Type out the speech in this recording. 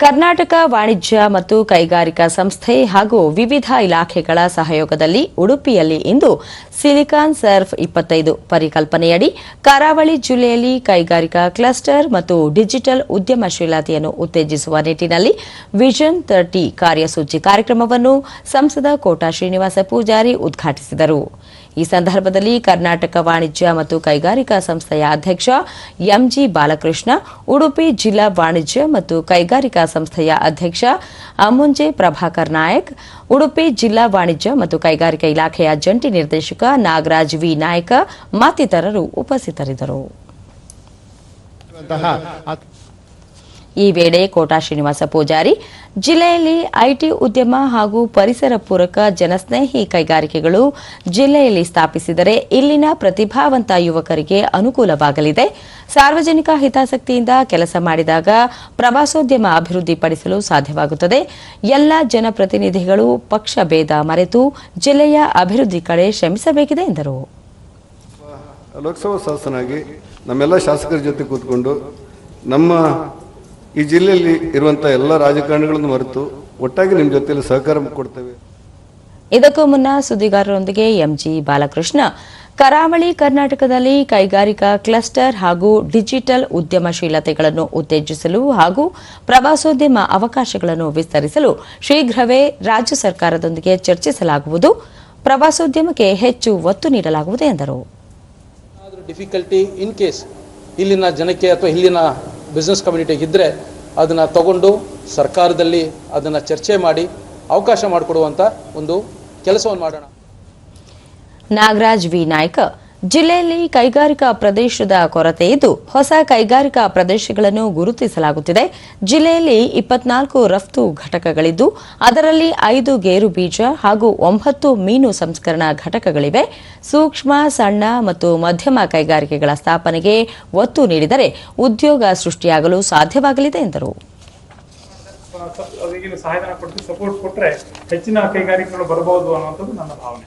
ಕರ್ನಾಟಕ ವಾಣಿಜ್ಯ ಮತ್ತು ಕೈಗಾರಿಕಾ ಸಂಸ್ಥೆ ಹಾಗೂ ವಿವಿಧ ಇಲಾಖೆಗಳ ಸಹಯೋಗದಲ್ಲಿ ಉಡುಪಿಯಲ್ಲಿ ಇಂದು ಸಿಲಿಕಾನ್ ಸರ್ಫ್ ಇಪ್ಪತ್ತೈದು ಪರಿಕಲ್ಪನೆಯಡಿ ಕರಾವಳಿ ಜಿಲ್ಲೆಯಲ್ಲಿ ಕೈಗಾರಿಕಾ ಕ್ಲಸ್ಟರ್ ಮತ್ತು ಡಿಜಿಟಲ್ ಉದ್ಯಮಶೀಲತೆಯನ್ನು ಉತ್ತೇಜಿಸುವ ನಿಟ್ಟಿನಲ್ಲಿ ವಿಷನ್ ತರ್ಟಿ ಕಾರ್ಯಸೂಚಿ ಕಾರ್ಯಕ್ರಮವನ್ನು ಸಂಸದ ಕೋಟಾ ಶ್ರೀನಿವಾಸ ಪೂಜಾರಿ ಉದ್ಘಾಟಿಸಿದರು. ಈ ಸಂದರ್ಭದಲ್ಲಿ ಕರ್ನಾಟಕ ವಾಣಿಜ್ಯ ಮತ್ತು ಕೈಗಾರಿಕಾ ಸಂಸ್ಥೆಯ ಅಧ್ಯಕ್ಷ ಎಂಜಿ ಬಾಲಕೃಷ್ಣ, ಉಡುಪಿ ಜಿಲ್ಲಾ ವಾಣಿಜ್ಯ ಮತ್ತು ಕೈಗಾರಿಕಾ ಸಂಸ್ಥೆಯ ಅಧ್ಯಕ್ಷ ಅಮುಂಜೆ ಪ್ರಭಾಕರ್ ನಾಯಕ್, ಉಡುಪಿ ಜಿಲ್ಲಾ ವಾಣಿಜ್ಯ ಮತ್ತು ಕೈಗಾರಿಕಾ ಇಲಾಖೆಯ ಜಂಟಿ ನಿರ್ದೇಶಕ ನಾಗರಾಜ್ ವಿ. ನಾಯಕ ಮತ್ತಿತರರು ಉಪಸ್ಥಿತರಿದ್ದರು. ಈ ವೇಳೆ ಕೋಟಾ ಶ್ರೀನಿವಾಸ ಪೂಜಾರಿ, ಜಿಲ್ಲೆಯಲ್ಲಿ ಐಟಿ ಉದ್ಯಮ ಹಾಗೂ ಪರಿಸರ ಪೂರಕ ಜನಸ್ನೇಹಿ ಕೈಗಾರಿಕೆಗಳು ಜಿಲ್ಲೆಯಲ್ಲಿ ಸ್ಥಾಪಿಸಿದರೆ ಇಲ್ಲಿನ ಪ್ರತಿಭಾವಂತ ಯುವಕರಿಗೆ ಅನುಕೂಲವಾಗಲಿದೆ. ಸಾರ್ವಜನಿಕ ಹಿತಾಸಕ್ತಿಯಿಂದ ಕೆಲಸ ಮಾಡಿದಾಗ ಪ್ರವಾಸೋದ್ಯಮ ಅಭಿವೃದ್ಧಿಪಡಿಸಲು ಸಾಧ್ಯವಾಗುತ್ತದೆ. ಎಲ್ಲ ಜನಪ್ರತಿನಿಧಿಗಳು ಪಕ್ಷ ಭೇದ ಮರೆತು ಜಿಲ್ಲೆಯ ಅಭಿವೃದ್ಧಿ ಕಡೆ ಶ್ರಮಿಸಬೇಕಿದೆ ಎಂದರು. ಲೋಕಸಭಾ ಸದಸ್ಯನಾಗಿ ನಮ್ಮೆಲ್ಲ ಶಾಸಕರ ಜೊತೆ ಕೂತ್ಕೊಂಡು ನಮ್ಮ ಈ ಜಿಲ್ಲೆಯಲ್ಲಿ ಇರುವಂಥ ಎಲ್ಲ ರಾಜಕಾರಣಿಗಳನ್ನು ಮರೆತು ಒಟ್ಟಾಗಿ ನಿಮ್ಮ ಜೊತೆಯಲ್ಲಿ ಸಹಕಾರ ಕೊಡ್ತೇವೆ. ಇದಕ್ಕೂ ಮುನ್ನ ಸುದ್ದಿಗಾರರೊಂದಿಗೆ ಎಂಜಿ ಬಾಲಕೃಷ್ಣ. ಕರಾವಳಿ ಕರ್ನಾಟಕದಲ್ಲಿ ಕೈಗಾರಿಕಾ ಕ್ಲಸ್ಟರ್ ಹಾಗೂ ಡಿಜಿಟಲ್ ಉದ್ಯಮಶೀಲತೆಗಳನ್ನು ಉತ್ತೇಜಿಸಲು ಹಾಗೂ ಪ್ರವಾಸೋದ್ಯಮ ಅವಕಾಶಗಳನ್ನು ವಿಸ್ತರಿಸಲು ಶೀಘ್ರವೇ ರಾಜ್ಯ ಸರ್ಕಾರದೊಂದಿಗೆ ಚರ್ಚಿಸಲಾಗುವುದು. ಪ್ರವಾಸೋದ್ಯಮಕ್ಕೆ ಹೆಚ್ಚು ಒತ್ತು ನೀಡಲಾಗುವುದು ಎಂದರು. ಏನಾದರೂ ಡಿಫಿಕಲ್ಟಿ ಇನ್ ಕೇಸ್ ಇಲ್ಲಿನ ಜನಕ್ಕೆ ಅಥವಾ ಇಲ್ಲಿನ ಬಿಸ್ನೆಸ್ ಕಮ್ಯುನಿಟಿಗೆ ಇದ್ದರೆ ಅದನ್ನು ತಗೊಂಡು ಸರ್ಕಾರದಲ್ಲಿ ಅದನ್ನು ಚರ್ಚೆ ಮಾಡಿ ಅವಕಾಶ ಮಾಡಿಕೊಡುವಂಥ ಒಂದು ಕೆಲಸವನ್ನು ಮಾಡೋಣ. ನಾಗರಾಜ್ ವಿ. ನಾಯ್ಕ ಜಿಲ್ಲೆಯಲ್ಲಿ ಕೈಗಾರಿಕಾ ಪ್ರದೇಶದ ಕೊರತೆ ಇದ್ದು ಹೊಸ ಕೈಗಾರಿಕಾ ಪ್ರದೇಶಗಳನ್ನು ಗುರುತಿಸಲಾಗುತ್ತಿದೆ. ಜಿಲ್ಲೆಯಲ್ಲಿ ಇಪ್ಪತ್ನಾಲ್ಕು ರಫ್ತು ಘಟಕಗಳಿದ್ದು, ಅದರಲ್ಲಿ ಐದು ಗೇರು ಬೀಜ ಹಾಗೂ ಒಂಬತ್ತು ಮೀನು ಸಂಸ್ಕರಣಾ ಘಟಕಗಳಿವೆ. ಸೂಕ್ಷ್ಮ, ಸಣ್ಣ ಮತ್ತು ಮಧ್ಯಮ ಕೈಗಾರಿಕೆಗಳ ಸ್ಥಾಪನೆಗೆ ಒತ್ತು ನೀಡಿದರೆ ಉದ್ಯೋಗ ಸೃಷ್ಟಿಯಾಗಲು ಸಾಧ್ಯವಾಗಲಿದೆ ಎಂದರು. ಸಹಾಯಧನ ಕೊಟ್ಟು ಸಪೋರ್ಟ್ ಕೊಟ್ಟರೆ ಹೆಚ್ಚಿನ ಕೈಗಾರಿಕೆಗಳು ಬರಬಹುದು ಅನ್ನುವಂಥದ್ದು ನನ್ನ ಭಾವನೆ.